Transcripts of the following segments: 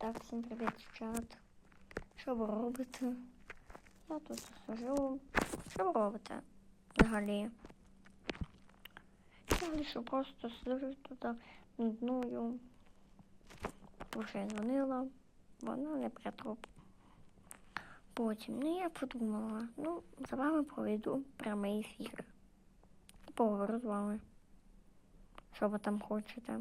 Так, всім привіт, чат. Що ви робите? Я тут сижу. Що ви робите? Взагалі. Я лише просто сижу тут нудную. Уже дзвонила, вона не притруп. Потім, ну я подумала, ну, за вами проведу прямий ефір. І поговорю з вами. Що ви там хочете?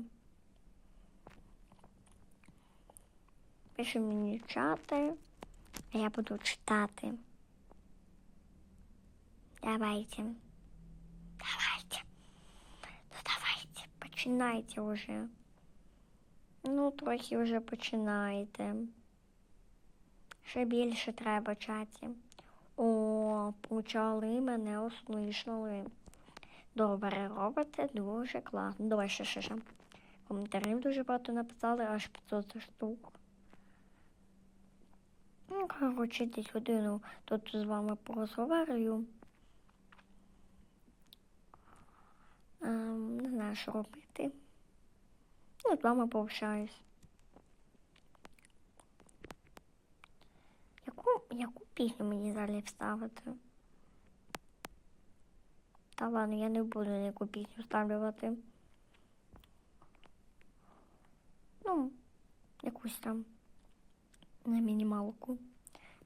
Пиши мені чати, а я буду читати. Давайте. Давайте. Ну давайте, починайте уже. Ну, трохи вже починайте. Ще більше треба чаті. О, почали мене услышали. Добре робите, дуже класно. Давай ще ще ще. Коментарів дуже багато написали, аж 500 штук. Ну, коротше, десь годину тут з вами порозговорюю. Ем, не знаю, що робити. Ну, з вами пообщаюсь. Яку, яку пісню мені далі вставити? Та ладно, я не буду ніяку пісню вставлювати. Ну, якусь там на мінімалку.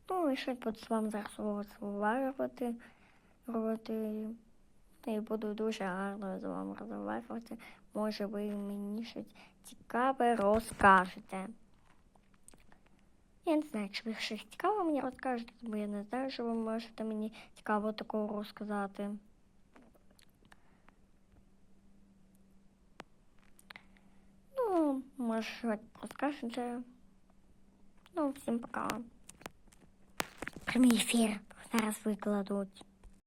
Ну, і щось буду з вами зараз розмовляти, робити. І буду дуже гарно з вами розмовляти. Може, ви мені щось цікаве розкажете. Я не знаю, чи ви щось цікаве мені розкажете, бо я не знаю, що ви можете мені цікаво такого розказати. Ну, може, розкажете. Ну, всім пока. Прямий ефір зараз викладуть.